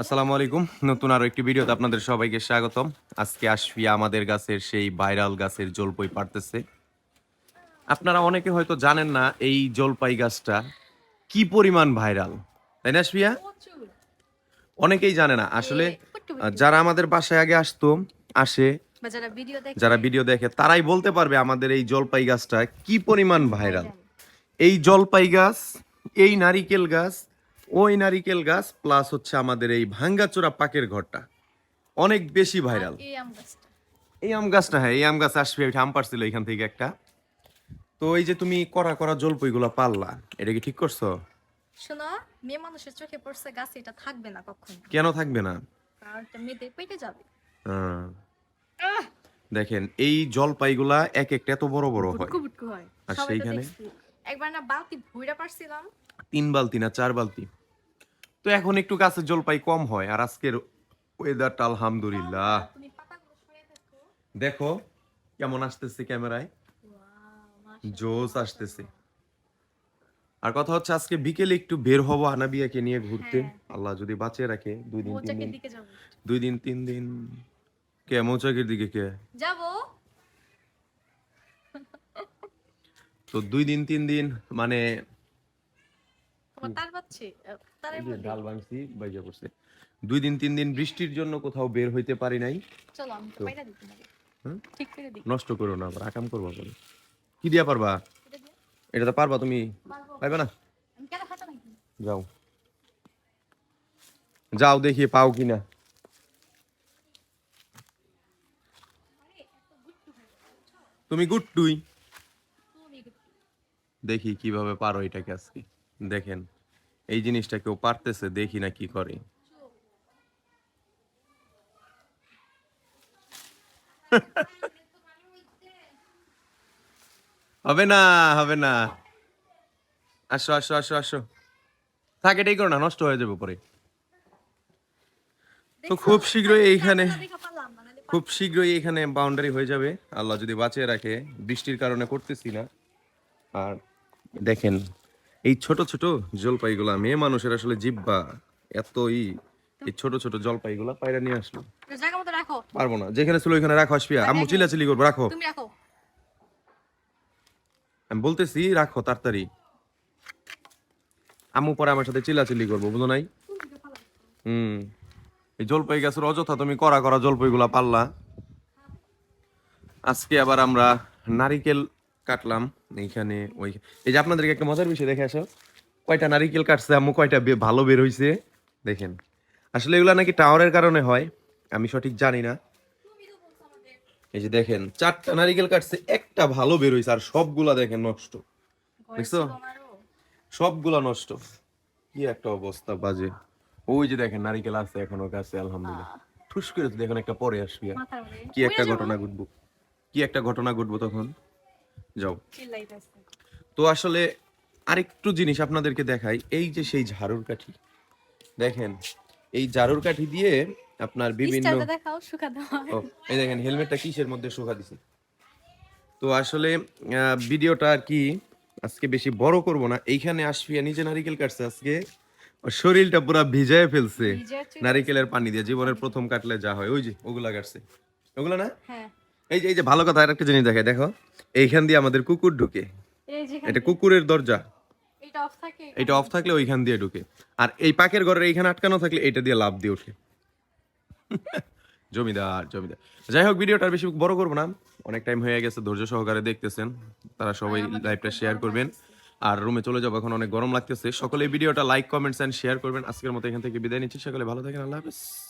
আসসালামু আলাইকুম। নতুন আরও একটি ভিডিওতে আপনাদের সবাইকে স্বাগতম। আজকে আশফিয়া আমাদের গাছের সেই ভাইরাল গাছের জলপাই পারতেছে আপনারা অনেকে হয়তো জানেন না এই জলপাই গাছটা কি পরিমাণ ভাইরাল। তাই না আশফিয়া অনেকেই জানে না। আসলে যারা আমাদের বাসায় আগে আসতো আসে যারা যারা ভিডিও দেখে তারাই বলতে পারবে আমাদের এই জলপাই গাছটা কি পরিমাণ ভাইরাল। এই জলপাই গাছ এই নারিকেল গাছ ওই নারিকেল গাছ প্লাস হচ্ছে আমাদের এই ভাঙ্গাচোরা পাকের ঘরটা। অনেক বেশি ভাইরাল এই আম গাছটা। হ্যাঁ এই আম গাছ আসবে আম পারছিল এখান থেকে একটা। তো এই যে তুমি করা করা জলপাইগুলো পারলা এটা কি ঠিক করছ? শোনো মেয়ে মানুষের চোখে পড়ছে গাছ এটা থাকবে না কখনো। কেন থাকবে না? কারণ মেয়েদের পেটে যাবে। আহ, দেখেন এই জলপাইগুলা এক একটা এত বড় বড় হয়। হয়। আর সেইখানে? একবার না বালতি ভুইরা পারছিলাম। তিন বালতি না চার বালতি? তো এখন একটু গাছের জলপাই কম হয় আর আজকের ওয়েদারটা আলহামদুলিল্লাহ। দেখো। কেমন আসতেছে ক্যামেরায়? জোস আসতেছে। আর কথা হচ্ছে আজকে বিকেলে একটু বের হব হানাবিয়াকে নিয়ে ঘুরতে। হ্যাঁ। আল্লাহ যদি বাঁচিয়ে রাখে দুই দিন তিন দিন দুই দিন তিন দিন। কে মৌচাকের দিকে কে? যাব। তো দুই দিন তিন দিন মানে ডাল ভাঙছি বাইজা পড়ছে। দুই দিন তিন দিন বৃষ্টির জন্য কোথাও বের হইতে পারি নাই। চলো আমি তো দিতে পারি। ঠিক করে দিই। নষ্ট করো না আবার আকাম করবা বলে কি দিয়া পারবা? এটা তো পারবা তুমি। পাইবা না? যাও। যাও দেখি পাও কিনা। তুমি গুট্টুই। দেখি কীভাবে পারো এটাকে আজকে। দেখেন। এই জিনিসটা কেউ পারতেছে দেখি না কি করে। হবে না হবে না। আসো আসো আসো আসো। থাক এটাই করো না নষ্ট হয়ে যাবে পরে তো খুব শীঘ্রই এইখানে খুব শীঘ্রই এখানে বাউন্ডারি হয়ে যাবে। আল্লাহ যদি বাঁচিয়ে রাখে বৃষ্টির কারণে করতেছি না। আর দেখেন এই ছোট ছোট জলপাইগুলা মেয়ে মানুষের আসলে জিব্বা এতই এই ছোট ছোট জলপাইগুলা পায়রা নিয়ে আসলো। জায়গা মতো রাখো। পারব না যেখানে ছিল ওইখানে রাখো আসপিয়া আম্মু চিল্লাচিল্লি করব রাখো। তুমি রাখো। আমি বলতেছি রাখো তাড়াতাড়ি। আম্মু পরে আমার সাথে চিল্লাচিল্লি করব বুঝো নাই? হুম। এই জলপাই গাছের অযথা তুমি করা করা জলপাইগুলা পারলা আজকে আবার আমরা নারিকেল কাটলাম এইখানে ওই এই যে আপনাদেরকে একটা মজার বিষয় দেখে আসো। কয়টা নারিকেল কাটছে আম্মু কয়টা ভালো বের হইছে? দেখেন। আসলে এগুলা নাকি টাওয়ারের কারণে হয় আমি সঠিক জানি না। এই যে দেখেন চারটা নারিকেল কাটছে একটা ভালো বের হইছে আর সবগুলা দেখেন নষ্ট। দেখছ? সবগুলা নষ্ট। কি একটা অবস্থা বাজে। ওই যে দেখেন নারিকেল আছে এখনও কাছে আলহামদুলিল্লাহ। ঠুস করে তো দেখুন একটা পরে আসবি। আর। কি একটা ঘটনা ঘটবো। কি একটা ঘটনা ঘটবো তখন? যাও। তো আসলে আরেকটু জিনিস আপনাদেরকে দেখাই এই যে সেই ঝাড়ুর কাঠি দেখেন এই ঝাড়ুর কাঠি দিয়ে আপনার বিভিন্ন এই দেখেন হেলমেটটা কিসের মধ্যে শুকা দিছে? তো আসলে ভিডিওটা আর কি আজকে বেশি বড় করব না। এইখানে আসফিয়া নিজে নারিকেল কাটছে আজকে। শরীরটা পুরো ভিজায় ফেলছে। নারিকেলের পানি দিয়ে জীবনের প্রথম কাটলে যা হয়। ওই যে ওগুলা কাটছে। ওগুলা না? হ্যাঁ। এই যে এই যে ভালো কথা আরেকটা জিনিস দেখে দেখো। এইখান দিয়ে আমাদের কুকুর ঢুকে। এটা কুকুরের দরজা। এটা অফ থাকলে ওইখান দিয়ে ঢুকে। আর এই পাকের ঘরের এইখানে আটকানো থাকলে এটা দিয়ে লাভ দিয়ে ওঠে। জমিদার জমিদার। যাই হোক ভিডিওটা আর বেশি বড় করব না। অনেক টাইম হয়ে গেছে ধৈর্য সহকারে দেখতেছেন। তারা সবাই লাইভটা শেয়ার করবেন। আর রুমে চলে যাব এখন অনেক গরম লাগতেছে। সকলে ভিডিওটা লাইক কমেন্টস অ্যান্ড শেয়ার করবেন। আজকের মতো এখান থেকে বিদায় নিচ্ছি। সকলে ভালো থাকেন আল্লাহ হাফেজ।